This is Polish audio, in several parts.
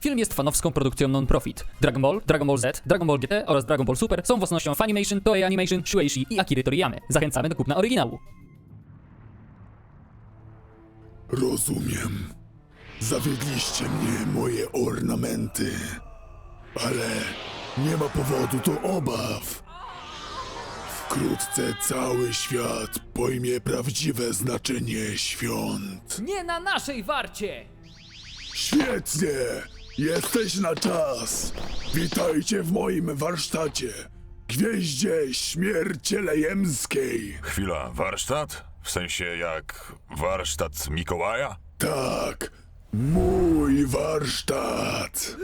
Film jest fanowską produkcją non-profit. Dragon Ball, Dragon Ball Z, Dragon Ball GT oraz Dragon Ball Super są własnością Funimation, Toei Animation, Shueisha i Akiry Toriyamy. Zachęcamy do kupna oryginału. Rozumiem. Zawiedliście mnie moje ornamenty. Ale nie ma powodu do obaw. Wkrótce cały świat pojmie prawdziwe znaczenie świąt. Nie na naszej warcie! Świetnie! Jesteś na czas! Witajcie w moim warsztacie. Gwieździe śmiercielejemskiej. Chwila, warsztat? W sensie jak warsztat Mikołaja? Tak, mój warsztat.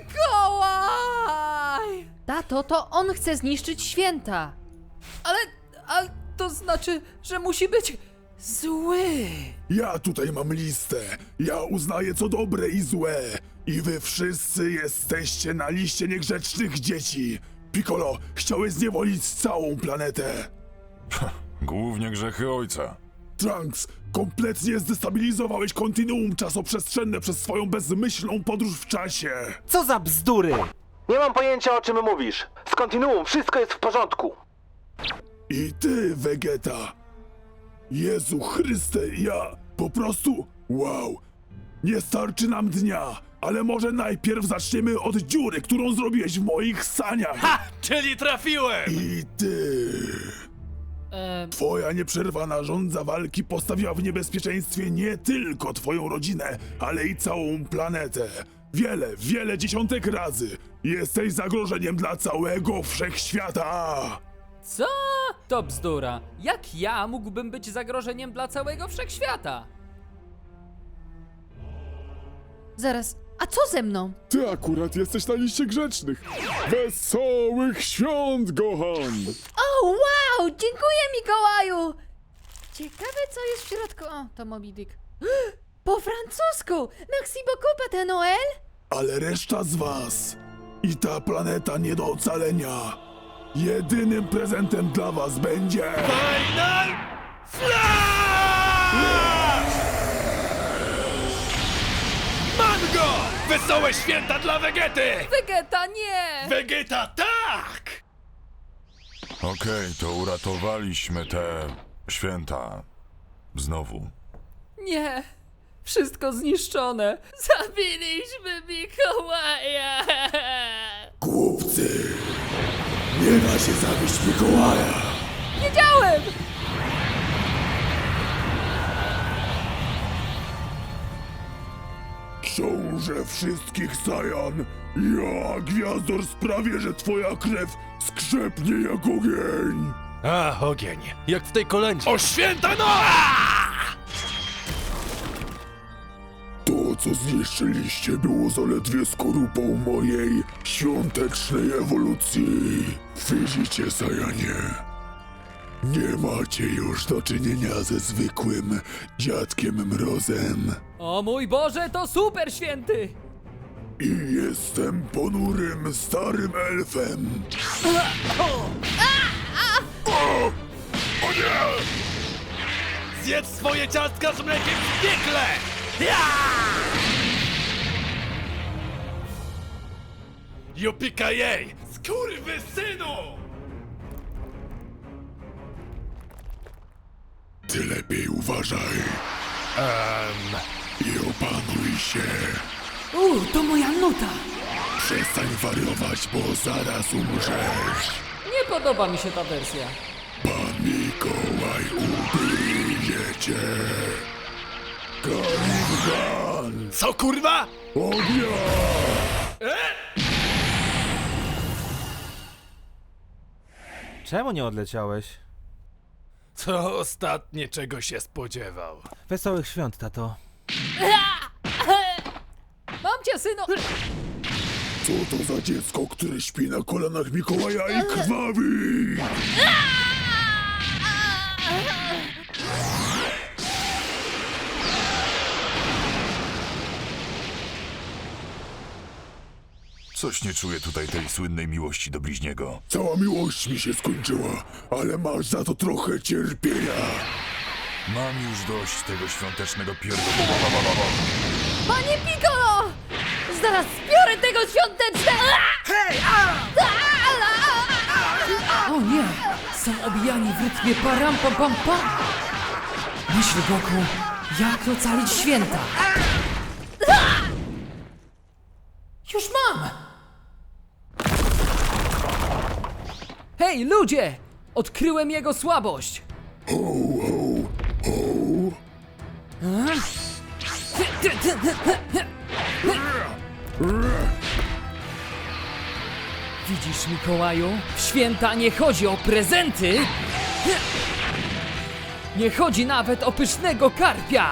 Mikołaj! Tato, to on chce zniszczyć święta. Ale, ale to znaczy, że musi być zły. Ja tutaj mam listę. Ja uznaję co dobre i złe. I wy wszyscy jesteście na liście niegrzecznych dzieci. Piccolo, chciałeś zniewolić całą planetę. Głównie grzechy ojca. Trunks, kompletnie zdestabilizowałeś kontinuum czasoprzestrzenne przez swoją bezmyślną podróż w czasie. Co za bzdury! Nie mam pojęcia o czym mówisz. Z kontinuum wszystko jest w porządku. I ty, Vegeta. Jezu Chryste, ja po prostu wow. Nie starczy nam dnia, ale może najpierw zaczniemy od dziury, którą zrobiłeś w moich saniach. Ha! Czyli trafiłem! I ty. E, Twoja nieprzerwana rządza walki postawiła w niebezpieczeństwie nie tylko twoją rodzinę, ale i całą planetę. Wiele, wiele dziesiątek razy. Jesteś zagrożeniem dla całego wszechświata. co? To bzdura. Jak ja mógłbym być zagrożeniem dla całego wszechświata? Zaraz, a co ze mną? Ty akurat jesteś na liście grzecznych. Wesołych świąt, Gohan! O, wow! Dziękuję, Mikołaju! Ciekawe, co jest w środku. O, to Moby Dick. Po francusku! Merci beaucoup, Pate Noël! Ale reszta z was i ta planeta nie do ocalenia. Jedynym prezentem dla was będzie... Final Flash! Mango! Wesołe święta dla Vegety! Vegeta, nie! Vegeta tak! Okej, to uratowaliśmy te święta. Znowu. Nie! Wszystko zniszczone! Zabiliśmy Mikołaja! Głupcy! Nie da się zabić Mikołaja! Wiedziałem! Książę wszystkich Sajan, ja, Gwiazdor, sprawię, że twoja krew skrzepnie jak ogień! A, ogień. Jak w tej kolędzie. O święta no! Co zniszczyliście, było zaledwie skorupą mojej świątecznej ewolucji. Widzicie, Sajanie? Nie macie już do czynienia ze zwykłym dziadkiem Mrozem. O mój Boże, to super święty! I jestem ponurym, starym elfem. Zjedz swoje ciastka z mlekiem w piekle! Jupika jej! Skurwysynu! Ty lepiej uważaj i opanuj się. Uuu, to moja nuta! Przestań wariować, bo zaraz umrzesz. Nie podoba mi się ta wersja. Pan Mikołaj ubije cię. Kalimgan! Co kurwa? Ognia! Czemu nie odleciałeś? To ostatnie czego się spodziewał. Wesołych świąt, tato. Mam cię, synu! Co to za dziecko, które śpi na kolanach Mikołaja i krwawi? Coś nie czuję tutaj tej słynnej miłości do bliźniego. Cała miłość mi się skończyła, ale masz za to trochę cierpienia. Mam już dość tego świątecznego pierdolenia. Panie Piccolo! Zaraz zbiorę tego świątecznego! Hej! O nie! Są obijani w rytmie param pam pam pam! Myśl Goku, jak ocalić święta? Już mam! Hej, ludzie! Odkryłem jego słabość! Widzisz, Mikołaju? W święta nie chodzi o prezenty! Nie chodzi nawet o pysznego karpia!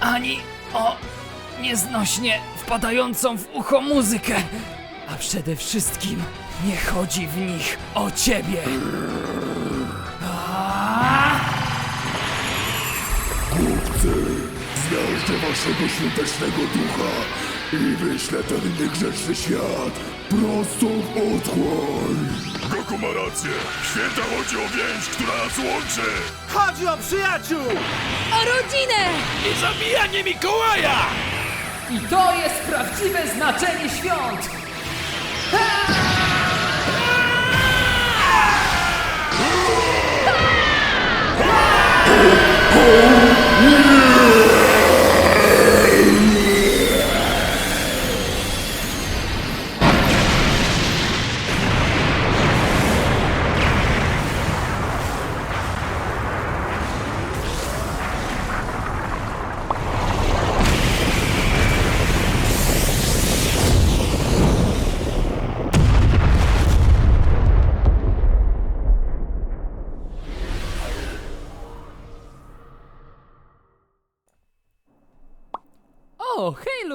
Ani o nieznośnie wpadającą w ucho muzykę! A przede wszystkim nie chodzi w nich o ciebie! Zmiażdżę waszego świątecznego ducha i wyślę ten niegrzeczny świat prosto w otchłań. Goku ma rację. Święta chodzi o więź, która nas łączy. Chodzi o przyjaciół! O rodzinę! I zabijanie Mikołaja! I to jest prawdziwe znaczenie świąt! O,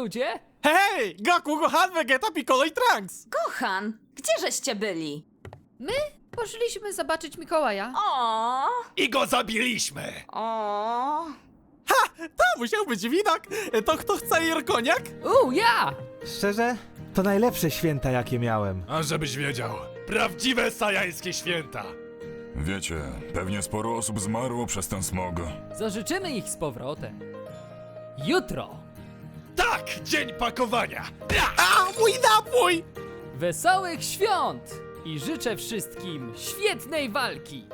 ludzie! Hej! Goku, Gohan, Vegeta, Piccolo i Trunks! Kochan, gdzieżeście byli? My poszliśmy zobaczyć Mikołaja. O, I go zabiliśmy! o. To musiał być widok! To kto chce Irkoniak? U, ja! Szczerze, to najlepsze święta, jakie miałem. A żebyś wiedział, prawdziwe sajańskie święta! Wiecie, pewnie sporo osób zmarło przez ten smog. Zażyczymy ich z powrotem. Jutro! Tak! Dzień pakowania! A, mój napój! Wesołych świąt! I życzę wszystkim świetnej walki!